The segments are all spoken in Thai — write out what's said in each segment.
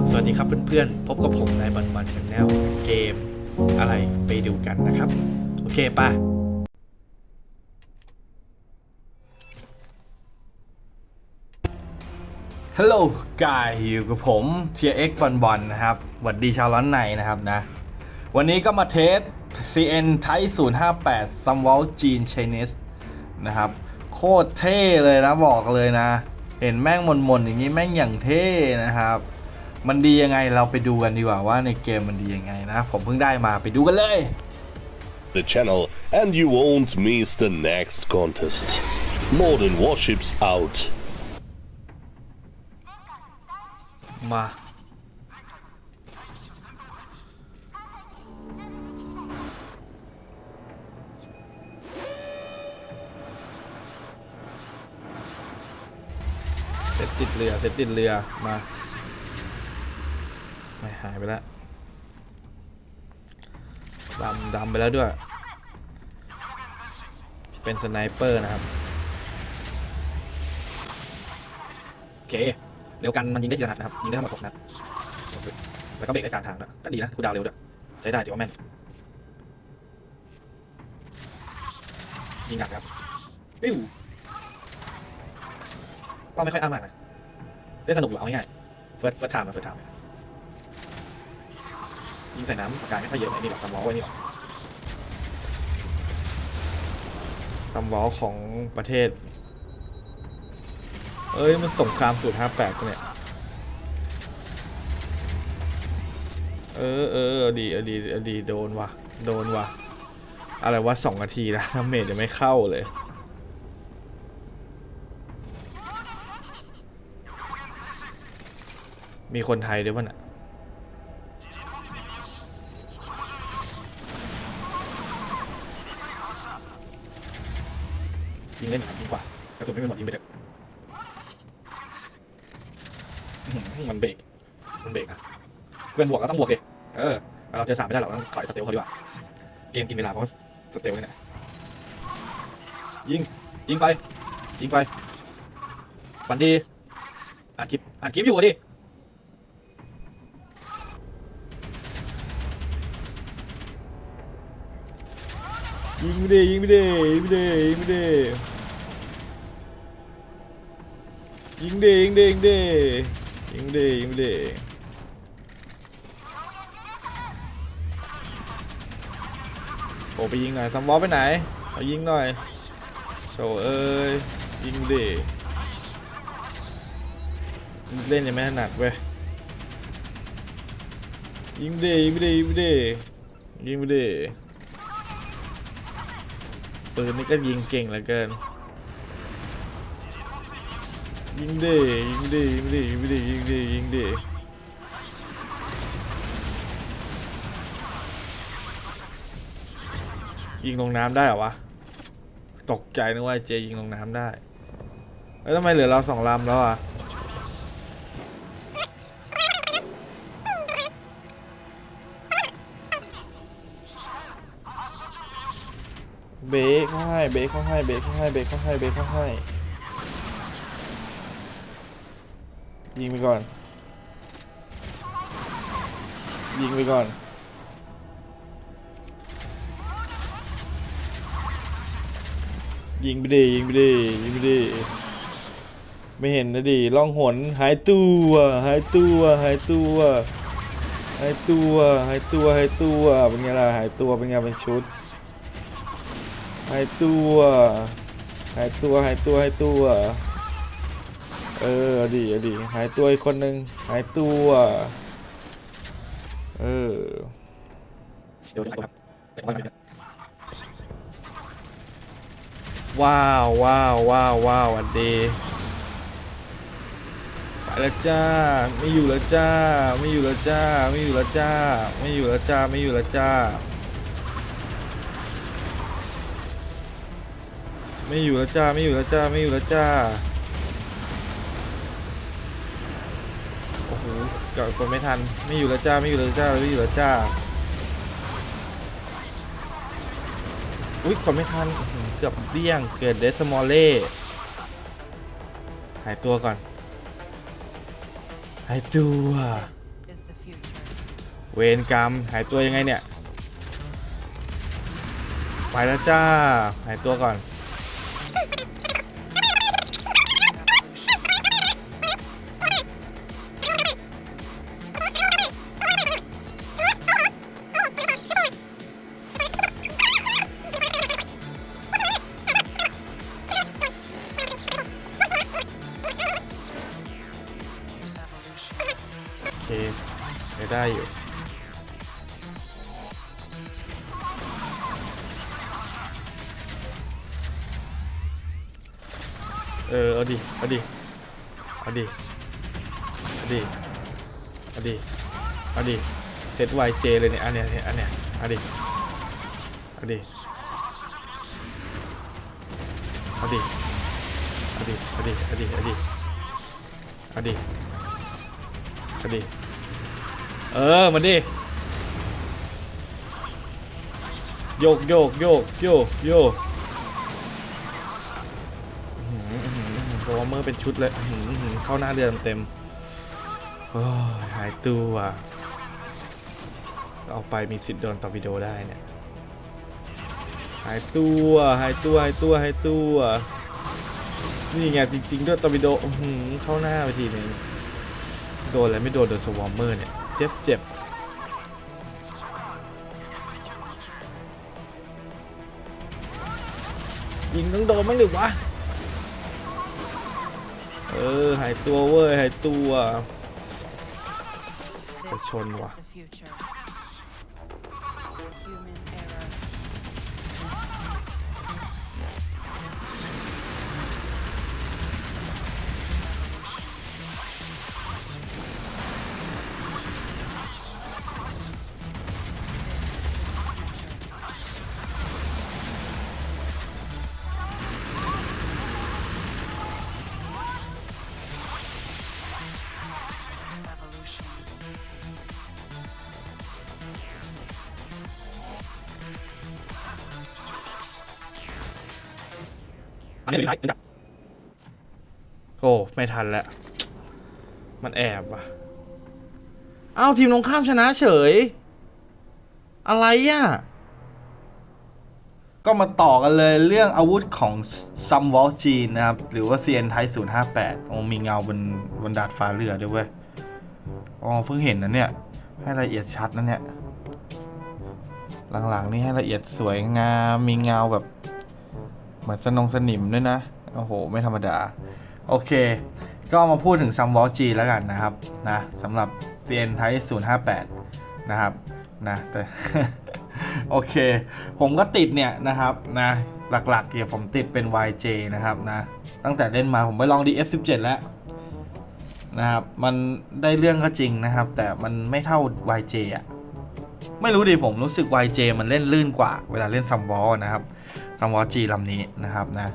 บสวัสดีครับเพื่อนๆ พบกับผมในบันบันชแนลเกมอะไรไปดูกันนะครับ โอเคป่ะฮัลโหลกายอยู่กับผมเทียเอ็กบอลบอลนะครับหวัดดีชาวร้อนในนะครับนะ วันนี้ก็มาเทส CN Type 058 s u m w a l Gene Chinese นะครับ โคตรเท่เลยนะบอกเลยนะเห็นแม่งมนๆอย่างนี้แม่งอย่างเท่นะครับ มันดียังไงเราไปดูกันดีกว่าว่าในเกมมันดียังไงนะ ผมเพิ่งได้มาไปดูกันเลย the channel and you won't miss the next contest. Modern warships out. มาเสร็จติดเรือเสร็จติดเรือมา ไม่หายไปแล้วดำดำไปแล้วด้วย เป็นสไนเปอร์นะครับโอเคเร็วกันมันยิงได้ทีละนัดนะครับยิงได้ทั้งหมดหกนัดแล้วก็เบรกได้กลางทางด้วยก็ดีนะคูดาวเร็วด้วยใช้ได้ถือว่าแม่นยิงหนักครับปิ้วก็ไม่ค่อยอ้ามากนะเล่นสนุกอยู่เอาง่ายๆเฟิร์สเฟิร์สไทม์มาเฟิร์สไทม์ ยิงใส่น้ำปากกายไม่ค่อยเยอะไอ้นี่หรอกตำวอลไว้นี่หรอกตำวอลของประเทศ เอ้ย มันสงครามสูตรห้าแปดเนี่ย เออเออเอาดีเอาดีเอาดีโดนว่ะ โดนว่ะ อะไรวะสองนาทีนะทำเมจยังไม่เข้าเลยมีคนไทยด้วยป่ะน่ะ ยิงเล่นครับยิงกว่ากระสุนไม่เป็นหมดยิงไปเถอะมันเบรกมันเบรกอะเพื่อนบวกก็ต้องบวกดิเออเราเจอสามไม่ได้หรอกต้องถอยสเตลเขาดีกว่าเกมกินเวลาเพราะสเตลเนี่ยยิงยิงไปยิงไปฝันดีอัดคลิปอัดคลิปอยู่ดิ ยิงไม่ได้ยิงไม่ได้ยิงไม่ได้ยิงไม่ได้ยิงได้ยิงได้ยิงได้ยิงได้ยิงไม่ได้โอ้ไปยิงหน่อยซัมวอลไปไหนเอายิงหน่อยโถเอ้ยยิงเดิเล่นยังไม่ถนัดเว้ยยิงเดิยิงไม่ได้ยิงไม่ได้ยิงไม่ได้ ปืนนี่ก็ยิงเก่งเหลือเกิน ยิงดิยิงดิยิงดิยิงดิยิงดิยิงดิยิงลงน้ำได้เหรอวะ ตกใจนึกว่าเจยิงลงน้ำได้เอ้ยทำไมเหลือเราสองลำแล้วอะ เบรกเขาให้เบรกเขาให้เบรกเขาให้เบรกเขาให้เบรกเขาให้ยิงไปก่อน ยิงไปก่อนยิงไปดิยิงไปดิยิงไปดิไม่เห็นนะดิล่องหนหายตัวหายตัวหายตัวหายตัวหายตัวหายตัวเป็นไงล่ะหายตัวเป็นไงเป็นชุด หายตัวหายตัวหายตัวหายตัวเออเอาดีเอาดีหายตัวอีกคนนึงหายตัวเออเดี๋ยวครับว้าวว้าวว้าวว้าวอันดีไปแล้วจ้าไม่อยู่แล้วจ้าไม่อยู่แล้วจ้าไม่อยู่แล้วจ้าไม่อยู่แล้วจ้าไม่อยู่แล้วจ้า ไม่อยู่แล้วจ้าไม่อยู่แล้วจ้าไม่อยู่แล้วจ้าโอ้โหเกิดคนไม่ทันไม่อยู่แล้วจ้าไม่อยู่แล้วจ้าไม่อยู่แล้วจ้าอุ้ยคนไม่ทันเกือบเดี้ยงเกิดเดสมอลเล่หายตัวก่อนหายตัวเวรกรรมหายตัวยังไงเนี่ยไปแล้วจ้าหายตัวก่อน YJ เลยเนี่ยอันเนี้ยเนี่ยอันเนี้ยเอาดิเอาดิเอาดิเอาดิเอาดิเอาดิเอาดิเอาดิเอาดิเออมาดิโยกโยกโยกโยกโยกเพราะว่าเมื่อเป็นชุดเลยเข้าหน้าเรือเต็มโอ้ยหายตัว เอาไปมีสิทธิ์โดนตอร์ปิโดได้เนี่ยหายตัวหายตัวหายตัวหายตัวนี่ไงจริงๆด้วยตอร์ปิโดอื้อหือเข้าหน้าไปทีหนึงโดนอะไรไม่โดนโดนสวอมเมอร์เนี่ยเจ็บเจ็บยิงต้องโดนบ้างดิวะ เออ หายตัวเว้ย หายตัวไปชนว่ะ อันนี้ทันโอ้ไม่ทันแล้ว มันแอบว่ะเอ้าทีมตรงข้ามชนะเฉย อะไรอะ ก็มาต่อกันเลยเรื่องอาวุธของซัมวอลจีนนะครับ หรือว่า CN ไทย058โอ้มีเงาบนบนดาดฟ้าเรือด้วยเว้ยอ๋อเพิ่งเห็นนะเนี่ย ให้ละเอียดชัดนะเนี่ย หลังๆนี่ให้ละเอียดสวยงามมีเงาแบบเห มือนสนงสนิมด้วยนะ โอ้โห ไม่ธรรมดา โอเค ก็มาพูดถึงซัมวอลจีแล้วกันนะครับ นะสำหรับ CN ไทย058 นะครับ นะ แต่ โอเค ผมก็ติดเนี่ยนะครับ นะ หลักๆเกี่ยวผมติดเป็น YJ นะครับนะ ตั้งแต่เล่นมาผมไปลอง DF17 แล้วนะครับ มันได้เรื่องก็จริงนะครับ แต่มันไม่เท่า YJ อะ ไม่รู้ดิผมรู้สึก YJ มันเล่นลื่นกว่า เวลาเล่นซัมวอลนะครับซัมวอลจีลำนี้นะครับนะ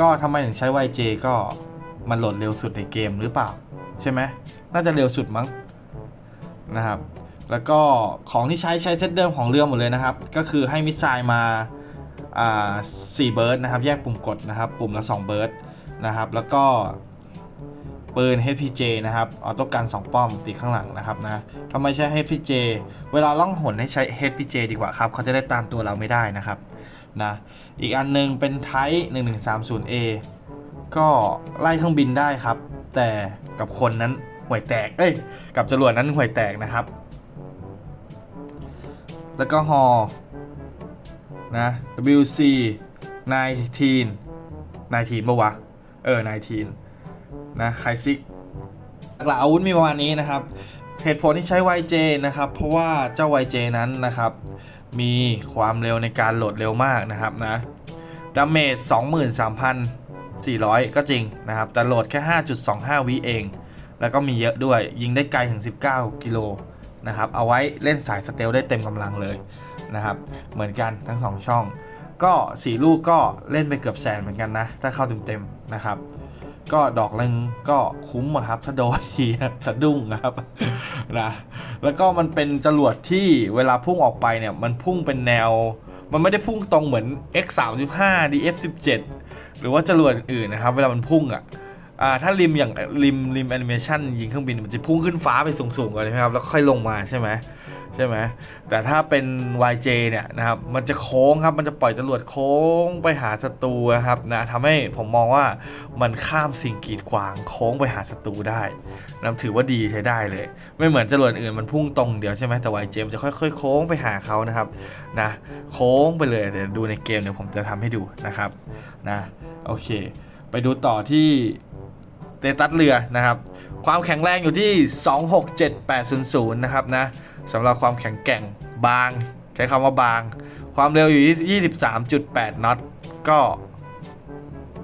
ก็ทำไมถึงใช้ YJ ก็มันโหลดเร็วสุดในเกมหรือเปล่า ใช่ไหมน่าจะเร็วสุดมั้งนะครับ แล้วก็ของที่ใช้ใช้เซตเดิมของเรือหมดเลยนะครับ ก็คือให้มิสไซล์มาอ่าสี่เบิร์ดนะครับ แยกปุ่มกดนะครับ ปุ่มละ2เบิร์ดนะครับ แล้วก็ ปืน HPJ นะครับออโต้กัน2 ป้อมติดข้างหลังนะครับนะทำไมใช้ HPJ เวลาล่องหนให้ใช้ HPJ ดีกว่าครับ เขาจะได้ตามตัวเราไม่ได้นะครับนะอีกอันหนึงเป็นไทป์ 1130A ก็ไล่เครื่องบินได้ครับ แต่กับคนนั้นห่วยแตก เอ้ย กับจรวดนั้นห่วยแตกนะครับ แล้วก็ฮอนะ WC 19 19ปะวะ เออ 19 นะไคซิกหลักๆอาวุธมีประมาณนี้นะครับ เหตุผลที่ใช้ YJ นะครับ เพราะว่าเจ้า YJ นั้นนะครับ มีความเร็วในการโหลดเร็วมากนะครับนะดาเมจ23,400 ก็จริงนะครับ แต่โหลดแค่ 5.25 วิเอง แล้วก็มีเยอะด้วย ยิงได้ไกลถึง 19 กิโลนะครับ เอาไว้เล่นสายสเตลได้เต็มกำลังเลยนะครับ เหมือนกันทั้ง 2 ช่อง ก็ 4 ลูกก็เล่นไปเกือบแสนเหมือนกันนะ ถ้าเข้าเต็มๆนะครับ ก็ดอกนึงก็คุ้มอะครับ ถ้าโดนทีสะดุ้งนะครับนะแล้วก็มันเป็นจรวดที่เวลาพุ่งออกไปเนี่ย มันพุ่งเป็นแนว มันไม่ได้พุ่งตรงเหมือน X35 DF17 หรือว่าจรวดอื่นนะครับ เวลามันพุ่งอะอ่าถ้าริมอย่างริมริมแอนิเมชันยิงเครื่องบินมันจะพุ่งขึ้นฟ้าไปสูงๆก่อนใช่ไหมครับ แล้วค่อยลงมาใช่ไหม ใช่ไหมแต่ถ้าเป็น YJ เนี่ยนะครับมันจะโค้งครับมันจะปล่อยจรวดโค้งไปหาศัตรูนะครับนะทำให้ผมมองว่ามันข้ามสิ่งกีดขวางโค้งไปหาศัตรูได้นะถือว่าดีใช้ได้เลย ไม่เหมือนจรวดอื่นมันพุ่งตรงเดียวใช่ไหมแต่ YJ มันจะค่อยๆ โค้งไปหาเขานะครับนะโค้งไปเลยเดี๋ยวดูในเกมเดี๋ยวผมจะทำให้ดูนะครับนะโอเค ไปดูต่อที่เตตัสเรือนะครับความแข็งแรงอยู่ที่ 267800 นะครับนะ สำหรับความแข็งแกร่งบาง ใช้คำว่าบาง ความเร็วอยู่ที่23.8 น็อตก็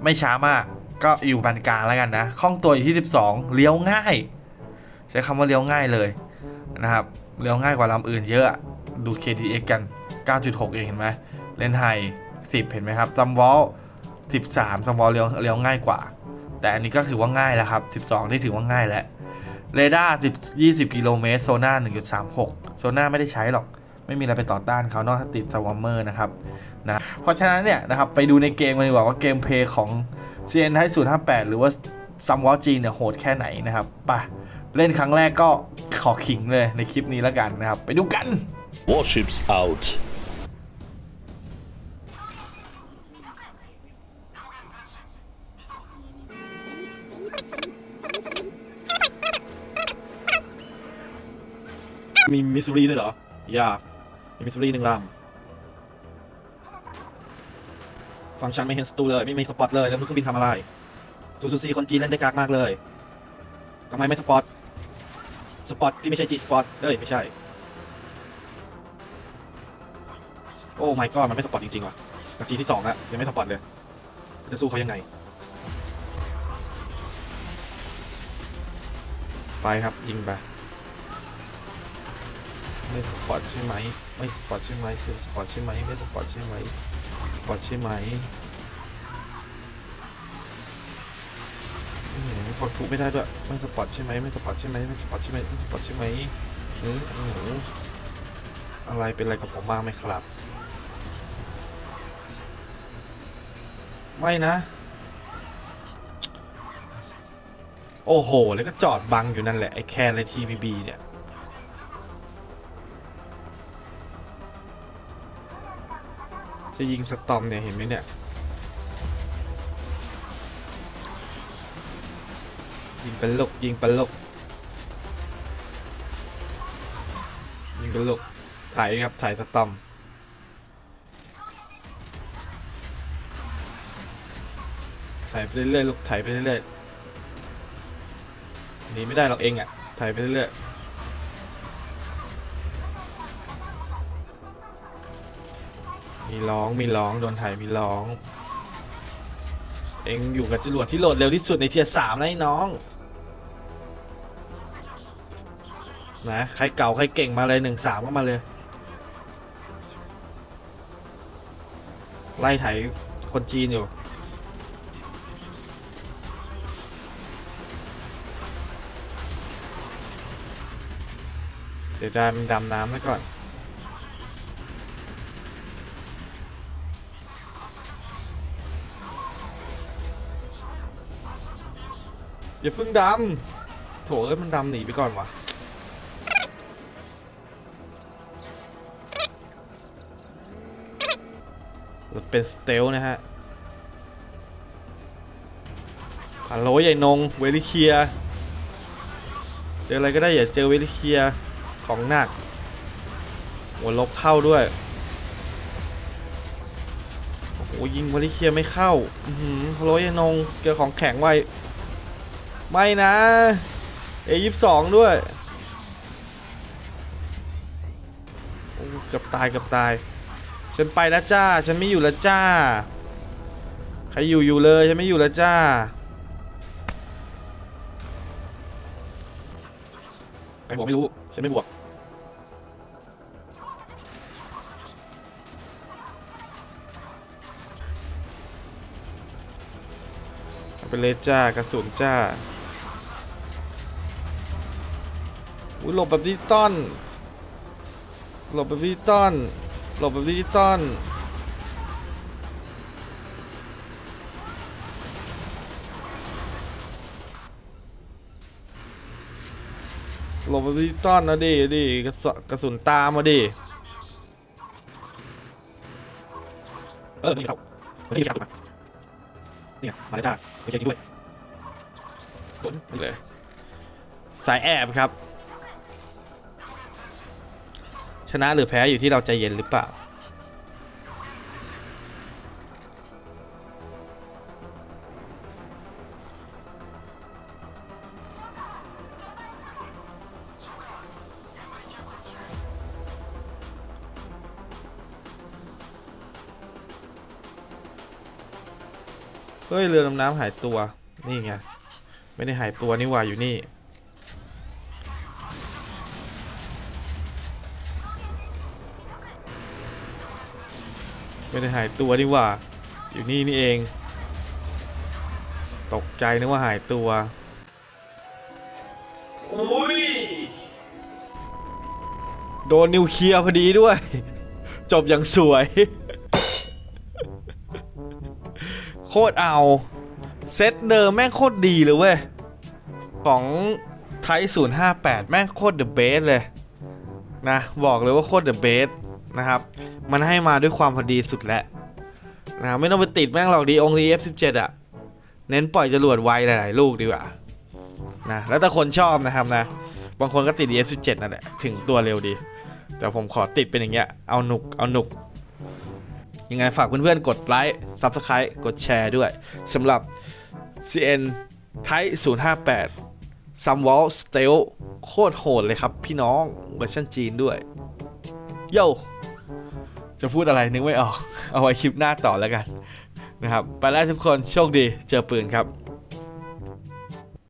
ไม่ช้ามาก ก็อยู่ปานกลางแล้วกันนะคล่องตัวอยู่ที่ 12 เลี้ยวง่าย ใช้คำว่าเลี้ยวง่ายเลยนะครับ เลี้ยวง่ายกว่าลำอื่นเยอะ ดู KTX กัน 9.6 เองเห็นไหมเลนไฮ10 เห็นไหมครับจัมวอล13จัมวอลเลี้ยวเลี้ยวง่ายกว่า แต่อันนี้ก็ถือว่าง่ายแล้วครับ 12 นี่ถือว่าง่ายแล้ว เรดาร์10 20 กิโลเมตร โซน่า1.36 โซน่าไม่ได้ใช้หรอก ไม่มีอะไรไปต่อต้านเขานอกจากติดสวอมเมอร์นะครับนะเพราะฉะนั้นเนี่ยนะครับไปดูในเกมกันดีกว่าว่าเกมเพลย์ของ CN ไท058หรือว่าซัมวอลจีเนี่ยโหดแค่ไหนนะครับป่ะเล่นครั้งแรกก็ขอขิงเลยในคลิปนี้แล้วกันนะครับ ไปดูกัน Warships out. มีมิสซูรีด้วยเหรออยามีมิสซูรีหนึ่งลำฟังชันไม่เห็นสตูเลย ไม่มีสปอตเลย แล้วมึงเครื่องบินทำอะไรซูซูซีคนจีนเล่นได้กากมากเลยทำไมไม่สปอต สปอตที่ไม่ใช่จีสปอตเอ้ย ไม่ใช่ โอ้ my god มันไม่สปอตจริงๆว่ะนาทีที่สองอะยังไม่สปอตเลย จะสู้เขายังไง ไปครับ ยิงไป ไม่สปอร์ตใช่ไหมไม่สปอร์ตใช่ไหมคือสปอร์ตใช่ไหมไม่สปอร์ตใช่ไหมสปอร์ตใช่ไหมอืมกดถูกไม่ได้ด้วยไม่สปอร์ตใช่ไหมไม่สปอร์ตใช่ไหมไม่สปอร์ตใช่ไหมไม่สปอร์ตใช่ไหมเออโอ้โหอะไรเป็นอะไรกับผมบ้างไหมครับ ไม่นะ โอ้โห แล้วก็จอดบังอยู่นั่นแหละไอ้แคนในทีวีบีเนี่ย จะยิงสตอมเนี่ยเห็นไหมเนี่ย ยิงเป็นลูกยิงเป็นลูกยิงเป็นลูกถ่ายครับถ่ายสตอมถ่ายไปเรื่อยๆลูกถ่ายไปเรื่อยๆหนีไม่ได้หรอกเองอะถ่ายไปเรื่อยๆ มีร้องมีร้องโดนถ่ายมีร้อง เองอยู่กับจรวดที่โหลดเร็วที่สุดในเทียร์สามนะไอ้น้องนะใครเก่าใครเก่งมาเลยหนึ่งสามก็มาเลย ไล่ไถคนจีนอยู่เดี๋ยวดำดำน้ำไว้ก่อน อย่าเพิ่งดำโถเอ้ยมันดำหนีไปก่อนวะเราเป็นสเตลนะฮะฮัลโหลใหญ่นง เวลิเคีย เจออะไรก็ได้อย่าเจอเวลิเคียของหนักหัวลบเข้าด้วย โอ้โหยิงเวลิเคียไม่เข้า อือฮัลโหลใหญ่นง เจอของแข็งไว้ ไม่นะเอยี่สองด้วยโอ้เกือบตายเกือบตายฉันไปแล้วจ้า ฉันไม่อยู่แล้วจ้า ใครอยู่อยู่เลยฉันไม่อยู่แล้วจ้าใครบวกไม่รู้ฉันไม่บวกเอาไปเลยจ้ากระสุนจ้า หลบแบบดิจิตอลหลบแบบดิจิตอลหลบแบบดิจิตอลหลบแบบดิจิตอลนะดิดิกระสกระสุนตามาดิเออนี่ครับนี่ครับนี่มาเลยจ้าไปเจอกันด้วยเลยสายแอบครับ ชนะหรือแพ้อยู่ที่เราใจเย็นหรือเปล่า เฮ้ย เรือดำน้ำหายตัว นี่ไง ไม่ได้หายตัวนี่หว่าอยู่นี่ ไม่ได้หายตัวนี่หว่า อยู่นี่นี่เอง ตกใจนึกว่าหายตัวโดนนิวเคลียร์พอดีด้วย จบอย่างสวย โคตรเอา เซตเดิมแม่งโคตรดีเลยเว้ย ของไท058 แม่งโคตรเดอะเบสเลย นะ บอกเลยว่าโคตรเดอะเบส นะครับ มันให้มาด้วยความพอดีสุดแล้วนะไม่ต้องไปติดแม่งหรอกดีองลี F17 อะ เน้นปล่อยจรวดไวหลายๆ ลูกดีกว่านะแล้วแต่คนชอบนะครับนะ บางคนก็ติด F17 นั่นแหละถึงตัวเร็วดี แต่ผมขอติดเป็นอย่างเงี้ยเอาหนุกเอาหนุกยังไงฝากเพื่อนๆ กดไลค์ Subscribe กดแชร์ด้วยสำหรับ CN Type 058 s u m w a l Stealth โคตรโหดเลยครับพี่น้องเวอร์ชันจีนด้วยโย่ จะพูดอะไรนึกไม่ออก เอาไว้คลิปหน้าต่อแล้วกันนะครับ ไปแล้วทุกคนโชคดีเจอปืนครับ